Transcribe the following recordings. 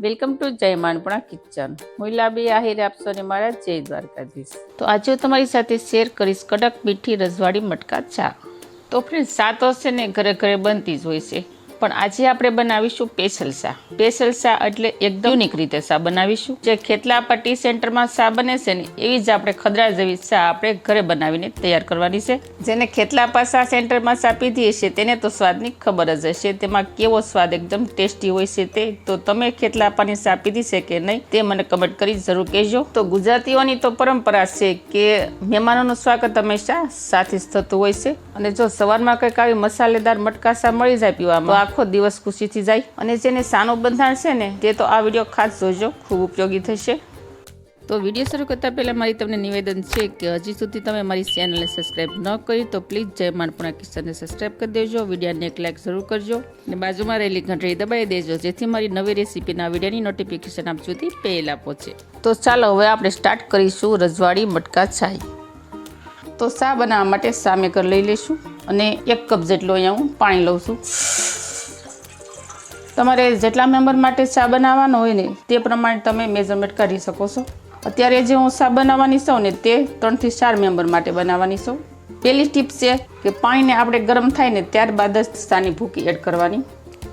Welcome to જય માનપણા kitchen. હું લાબી આહિર આપશો ને મારા જય દ્વારકાધીશ. તો આજે હું તમારી સાથે શેર કરીશ કડક મીઠી રજવાડી મટકા ચા. તો ફ્રેન્ડ સાત હશે ને ઘરે ઘરે બનતી જ હોય છે. પણ આજે આપણે બનાવીશું પેસલ સા પેસલ સા એટલે એકદમ યુનિક રીતે સા બનાવીશું. જે ખેતલા ટી સેન્ટરમાં સા બને છે ને એવી જ આપણે ખદરા જેવી સા આપણે ઘરે બનાવીને તૈયાર કરવાની છે. જેને ખેતલાપા સા સેન્ટરમાં સા પીધી હશે તેને તો સ્વાદની ખબર જ હશે. તેમાં કેવો સ્વાદ એકદમ ટેસ્ટી હોય છે તે, તો તમે ખેતલા પાની ચા પીધી છે કે નહીં તે મને કમેન્ટ કરી જરૂર કહેજો. તો ગુજરાતીઓની તો પરંપરા છે કે મહેમાનોનું સ્વાગત હંમેશા સાથે જ થતું હોય છે. અને જો સવારમાં કંઈક આવી મસાલેદાર મટકા ચા મળી જાય પીવામાં આખો દિવસ ખુશીથી જાય અને જેને સાનું બંધાણ છે ને તે તો આ વીડિયો ખાસ જોજો ખૂબ ઉપયોગી થશે. તો વીડિયો શરૂ કરતાં પહેલાં મારી તમને નિવેદન છે કે હજી સુધી તમે મારી ચેનલને સબસ્ક્રાઈબ ન કરી તો પ્લીઝ જય માનપુણા કિસ્સાને સબસ્ક્રાઈબ કરી દેજો વિડીયોને એક લાઈક જરૂર કરજો અને બાજુમાં રહેલી ઘંટડી દબાવી દેજો જેથી મારી નવી રેસીપીના વિડીયોની નોટિફિકેશન આપ સુધી પહેલાં પહોંચે તો ચાલો હવે આપણે સ્ટાર્ટ કરીશું રજવાડી મટકા ચાય તો શા બનાવવા માટે સામે કર લઈ લઈશું અને એક કપ જેટલું અહીંયા હું પાણી લઉં છું. તમારે જેટલા મેમ્બર માટે ચા બનાવવાનો હોય ને તે પ્રમાણે તમે મેઝરમેન્ટ કરી શકો છો. અત્યારે જે હું ચા બનાવવાની છું ને તે ત્રણથી ચાર મેમ્બર માટે બનાવવાની છું પહેલી ટીપ છે કે પાણીને આપણે ગરમ થાય ને ત્યારબાદ જ ચાની ભૂકી એડ કરવાની.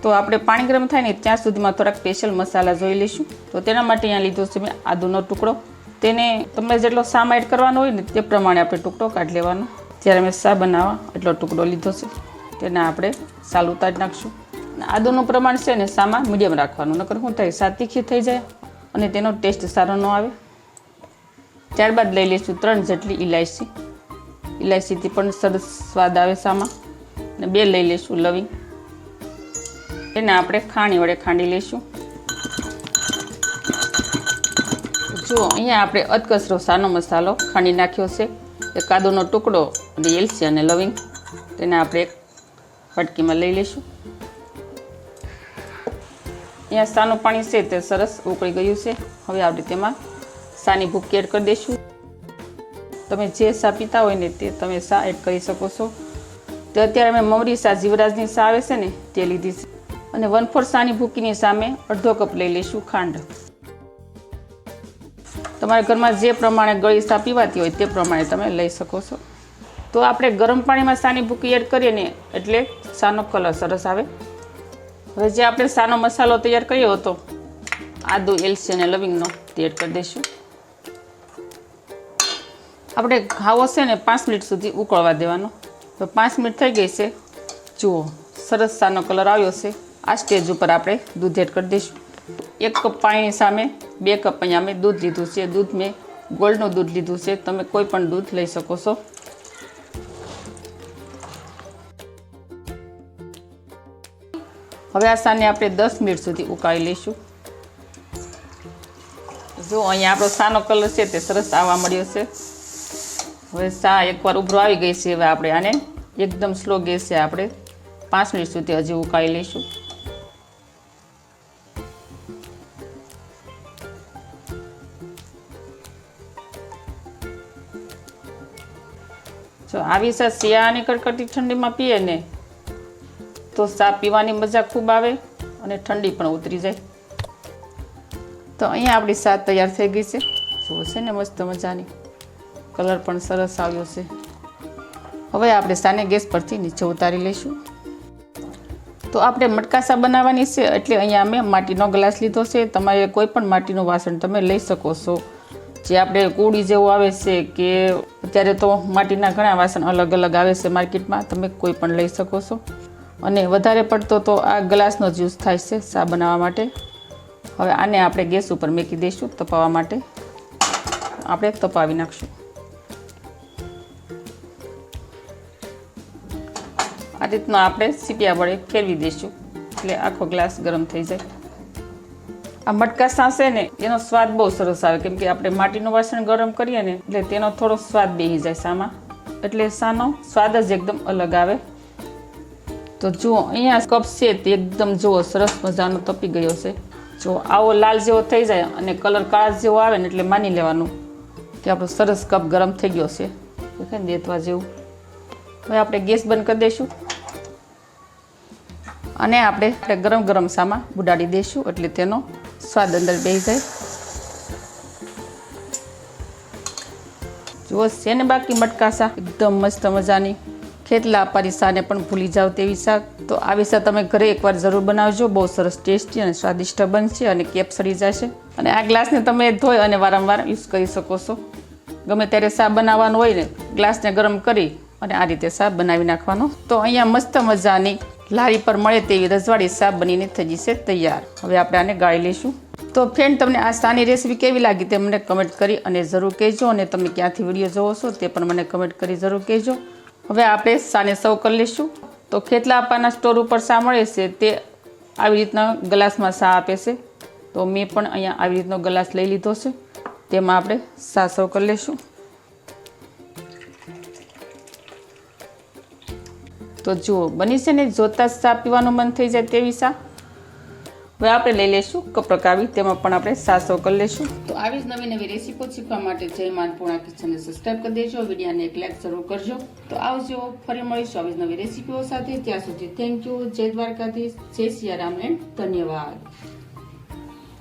તો આપણે પાણી ગરમ થાય ને ત્યાં સુધીમાં થોડાક સ્પેશિયલ મસાલા જોઈ લઈશું. તો તેના માટે અહીંયા લીધો છે મેં આદુનો ટુકડો. તેને તમે જેટલો સામ એડ કરવાનો હોય ને તે પ્રમાણે આપણે ટુકડો કાઢી લેવાનો. જ્યારે મેં સા બનાવવા એટલો ટુકડો લીધો છે. તેને આપણે સાલ ઉતારી નાખશું. આદુનું પ્રમાણ છે ને સામાં મીડિયમ રાખવાનું. નકર શું થાય સા તીખી થઈ જાય અને તેનો ટેસ્ટ સારો ન આવે. ત્યારબાદ લઈ લઈશું ત્રણ જેટલી ઇલાયચી ઇલાયચીથી પણ સરસ સ્વાદ આવે સામાં. અને બે લઈ લઈશું લવિંગ. એને આપણે ખાણી વડે ખાંડી લઈશું. જો, અહીંયા આપણે અધકસરો સાનો મસાલો ખાંડી નાખ્યો છે. એ કાદુનો ટુકડો અને એલસી અને લવિંગ. તેને આપણે એક પટકીમાં લઈ લઈશું. અહીંયા સાનું પાણી છે તે સરસ ઉકળી ગયું છે. હવે આપણે તેમાં સાની ભૂકી એડ કરી દઈશું. તમે જે સા પીતા હોય ને તે તમે સા એડ કરી શકો છો. તે અત્યારે મેં મમરી સા જીવરાજની સા આવે છે ને તે લીધી છે. અને વન ફોર સાની ભૂકીની સામે અડધો કપ લઈ લઈશું ખાંડ. તમારા ઘરમાં જે પ્રમાણે ગળી સા પીવાતી હોય તે પ્રમાણે તમે લઈ શકો છો. તો આપણે ગરમ પાણીમાં સાની ભૂકી એડ કરીએ ને એટલે સાનો કલર સરસ આવે. હવે જે આપણે સાનો મસાલો તૈયાર કર્યો હતો, આદુ એલસી અને લવિંગનો તે કરી દઈશું. આપણે ઘાવો છે ને પાંચ મિનિટ સુધી ઉકળવા દેવાનો. તો પાંચ મિનિટ થઈ ગઈ છે. જુઓ, સરસ સાનો કલર આવ્યો છે. આ સ્ટેજ ઉપર આપણે દૂધ એડ કરી દઈશું. એક કપ પાણી સામે, બે કપ અહીંયા મેં દૂધ લીધું છે. દૂધ મેં ગોલ્ડનું દૂધ લીધું છે. તમે કોઈ પણ દૂધ લઈ શકો છો. હવે આ સાને આપણે દસ મિનિટ સુધી ઉકાળી લઈશું. જો અહીંયા આપણો સાનો કલર છે તે સરસ આવવા મળ્યો છે. હવે સા એકવાર ઉભરો આવી ગઈ છે હવે આપણે આને. એકદમ સ્લો ગેસ છે આપણે. પાંચ મિનિટ સુધી હજી ઉકાળી લઈશું. જો આવી સા શિયાળાની કડકડતી ઠંડીમાં પીએ ને તો ચા પીવાની મજા ખૂબ આવે અને ઠંડી પણ ઉતરી જાય. તો અહીંયા આપણી ચા તૈયાર થઈ ગઈ છે. જુઓ છે ને મસ્ત મજાની. કલર પણ સરસ આવ્યો છે. હવે આપણે સાને ગેસ પરથી નીચે ઉતારી લઈશું. તો આપણે મટકાસા બનાવવાની છે એટલે અહીંયા મેં માટીનો ગ્લાસ લીધો છે. તમારે કોઈ પણ માટીનું વાસણ તમે લઈ શકો છો. જે આપણે કુડી જેવું આવે છે કે અત્યારે તો માટીના ઘણા વાસણ અલગ અલગ આવે છે માર્કેટમાં. તમે કોઈ પણ લઈ શકો છો. અને વધારે પડતો તો આ ગ્લાસનો જ યુઝ થાય છે ચા બનાવવા માટે. હવે આને આપણે ગેસ ઉપર મૂકી દઈશું તપાવવા માટે. આપણે તપાવી નાખશું. આ રીતનો આપણે સીપિયા વડે ફેરવી દઈશું. એટલે આખો ગ્લાસ ગરમ થઈ જાય. આ મટકા સાસે ને એનો સ્વાદ બહુ સરસ આવે. કેમ કે આપણે માટીનું વાસણ ગરમ કરીએ ને એટલે તેનો થોડો સ્વાદ બેસી જાય સામાં. એટલે સાનો સ્વાદ જ એકદમ અલગ આવે. તો જુઓ અહીંયા કપ છે તે એકદમ જુઓ સરસ મજાનો તપી ગયો છે. જો આવો લાલ જેવો થઈ જાય અને કલર કાળા જેવો આવે ને એટલે માની લેવાનું કે આપણો સરસ કપ ગરમ થઈ ગયો છે. દેખાય ને દેતવા જેવું. હવે આપણે ગેસ બંધ કરી દઈશું. અને આપણે ગરમ ગરમ સામા બુડાડી દઈશું એટલે તેનો સ્વાદ અંદર બેસી જાય. જુઓ છે ને બાકી મટકાસા એકદમ મસ્ત મજાની. ખેતલા અપારી શાને પણ ભૂલી જાવ તેવી શાક? તો આવી શાક તમે ઘરે એકવાર જરૂર બનાવજો. બહુ સરસ ટેસ્ટી અને સ્વાદિષ્ટ બનશે અને કેપ સડી જશે. અને આ ગ્લાસને તમે ધોઈ અને વારંવાર યુઝ કરી શકો છો. ગમે ત્યારે શાક બનાવવાનું હોય ને, ગ્લાસને ગરમ કરી અને આ રીતે શાક બનાવી નાખવાનો. તો અહીંયા મસ્ત મજાની લારી પર મળે તેવી રજવાડી શાક બનીને થઈ જશે તૈયાર. હવે આપણે આને ગાળી લઈશું. તો ફ્રેન્ડ તમને આ શાની રેસીપી કેવી લાગી તે મને કમેન્ટ કરી અને જરૂર કહેજો અને તમે ક્યાંથી વીડિયો જોવો છો તે પણ મને કમેન્ટ કરી જરૂર કહેજો. હવે આપણે સાને સર્વ કરી લઈશું. તો ખેતલા આપવાના સ્ટોર ઉપર શા મળે છે તે આવી રીતના ગ્લાસમાં શા આપે છે? તો મેં પણ અહીંયા આવી રીતનો ગ્લાસ લઈ લીધો છે. તેમાં આપણે શા સર્વ કરી લઈશું. તો જુઓ, બની છે ને જોતા જ ચા પીવાનું મન થઈ જાય તેવી ચા હવે આપણે લઈ લઈશું કપરકાવી તેમાં પણ આપણે સાસો કરી લઈશું તો આવી જ નવી નવી રેસીપો શીખવા માટે જય માનપૂર્ણા કિચનને સબસ્ક્રાઈબ કરી દેજો, વિડીયાને એક લાઈક જરૂર કરજો. તો આવજો, ફરી મળીશું આવી જ નવી રેસીપીઓ સાથે. ત્યાં સુધી થેન્ક યુ જય દ્વારકાધીશ, જય સિયારામ એન્ડ ધન્યવાદ.